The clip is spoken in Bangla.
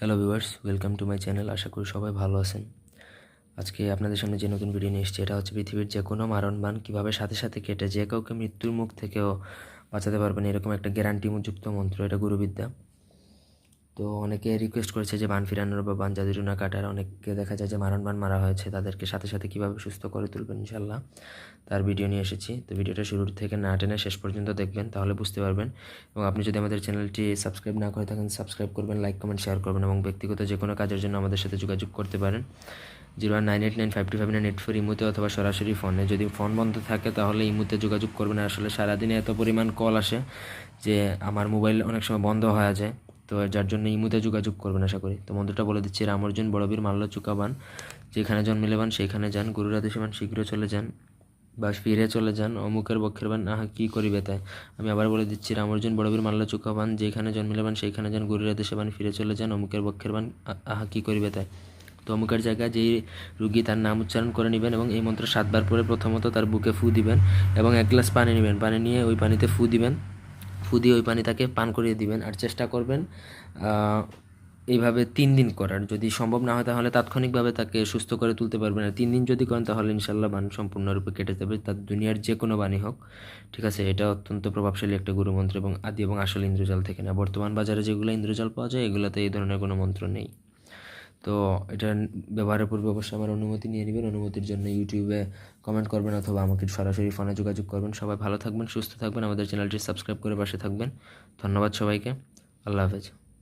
Hello viewers welcome to my channel আশা করি সবাই ভালো আছেন। আজকে আপনাদের সামনে যে নতুন ভিডিও নিয়ে এসেছি, এটা হচ্ছে পৃথিবীর যে কোনো মারণবান কীভাবে সাথে সাথে কেটে যে কাউকে মৃত্যুর মুখ থেকেও বাঁচাতে পারবেন, এরকম একটা গ্যারান্টিযুক্ত মন্ত্র, এটা গুরুবিদ্যা। তো অনেকে রিকোয়েস্ট করেছে যে বান ফিরানোর বা বান জাদুটুনা কাটার। অনেককে দেখা যায় যে মারণ বান মারা হয়েছে। তাদেরকে সাথে সাথে কীভাবে সুস্থ করে তুলবেন ইনশাল্লাহ তার ভিডিও নিয়ে এসেছি। তো ভিডিওটা শুরু থেকে না টেনে শেষ পর্যন্ত দেখবেন, তাহলে বুঝতে পারবেন। এবং আপনি যদি আমাদের চ্যানেলটি সাবস্ক্রাইব না করে থাকেন সাবস্ক্রাইব করবেন লাইক কমেন্ট শেয়ার করবেন এবং ব্যক্তিগত যে কোনো কাজের জন্য আমাদের সাথে যোগাযোগ করতে পারেন। Zero one nine eight nine five two five nine eight four ইমুতে অথবা সরাসরি ফোনে যদি ফোন বন্ধ থাকে, তাহলে ইমুতে যোগাযোগ করবেন। আসলে সারাদিনে এত পরিমাণ কল আসে যে আমার মোবাইল অনেক সময় বন্ধ হয়ে যায়। তো যার জন্য ইমুতে যোগাযোগ করবেন আশা করি। তো মন্ত্রটা বলে দিচ্ছি রামর্জুন বড়বীর মাল্য চুকাবান। যেখানে জন্মিলে বান সেইখানে যান। গুরুরা দেশবান শীঘ্র চলে যান বা ফিরে চলে যান। অমুকের বক্ষের বান, আহা, কী করিবে তাই? আমি আবার বলে দিচ্ছি রামর্জুন বড়বীর মাল্য চুকাবান। যেখানে জন্মিলে বান সেইখানে যান। গুরুরা দেশে বান ফিরে চলে যান। অমুকের বক্ষের বান আহা, কী করিবে তাই? তো অমুকের জায়গায় যেই রুগী তার নাম উচ্চারণ করে নেবেন এবং এই মন্ত্র সাতবার পরে প্রথমত তার বুকে ফু দিবেন এবং এক গ্লাস পানি নেবেন। পানি নিয়ে ওই পানিতে ফু দিবেন। ফু দিয়ে ওই পানি তাকে পান করিয়ে দিবেন আর চেষ্টা করবেন এইভাবে তিন দিন করার। যদি সম্ভব না হয় তাহলে তাৎক্ষণিকভাবে তাকে সুস্থ করে তুলতে পারবেন। আর তিন দিন যদি করেন তাহলে ইনশাল্লাহ বান সম্পূর্ণরূপে কেটে যাবে। তার দুনিয়ার যে কোনো বাণী হোক। ঠিক আছে, এটা অত্যন্ত প্রভাবশালী একটা গুরুমন্ত্র এবং আদি এবং আসল ইন্দ্রজাল থেকে না বর্তমান বাজারে যেগুলো ইন্দ্রজাল পাওয়া যায়, এগুলোতে এই ধরনের কোনো মন্ত্র নেই। তো এটা ব্যবহারের পূর্বে অবশ্যই আমার অনুমতি নিয়ে নেবেন। অনুমতির জন্য ইউটিউবে কমেন্ট করবেন অথবা আমাকে সরাসরি ফোনে যোগাযোগ করবেন। সবাই ভালো থাকবেন, সুস্থ থাকবেন। আমাদের চ্যানেলটি সাবস্ক্রাইব করে পাশে থাকবেন। ধন্যবাদ সবাইকে। আল্লাহ হাফেজ।